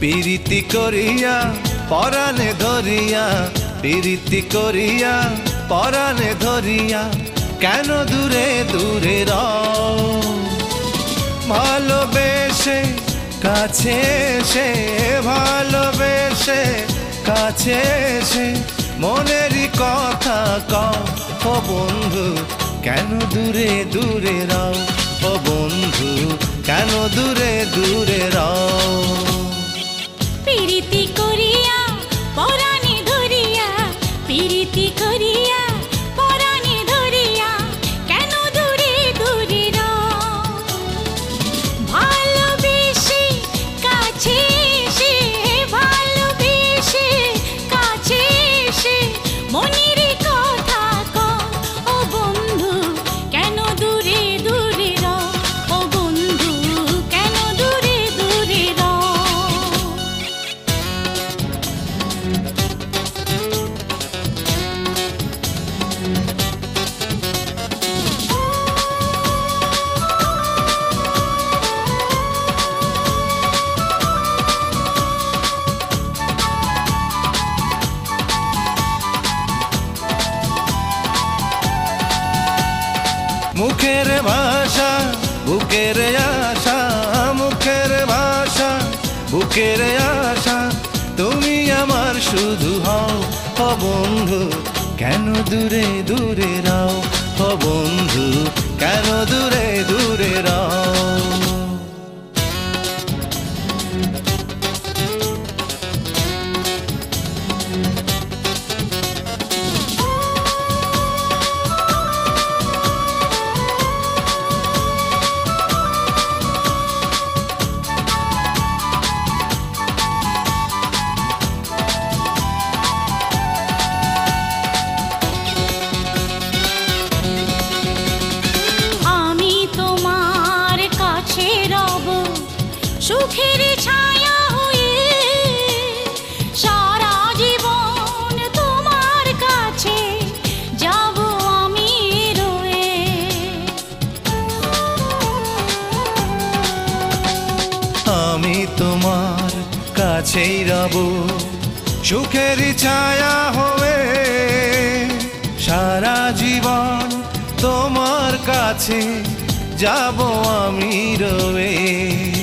প্রীতি করিয়া, পরাণে ধরিয়া, প্রীতি করিয়া, পরাণে ধরিয়া, কেন দূরে দূরে ভালোবেসে, কাছে এসে, ভালোবেসে, কাছে এসে, মনেরই কথা কও, ও বন্ধু, কেন দূরে দূরে রাও? ও বন্ধু, কেন দূরে দূরে রাও? মনের কথা মুখের ভাষা, বুকের আশা, মুখের ভাষা, বুকের আশা। তুমি আমার শুধু হও, ও বন্ধু, কেন দূরে দূরে রাও? ও বন্ধু, কেন দূরে দূরে রাও? সুখের ছায়া হয়ে সারা জীবন তোমার কাছে যাব আমি রয়ে। আমি তোমার কাছেই রব, সুখের ছায়া হয়ে সারা জীবন তোমার কাছে যাব আমি রয়ে।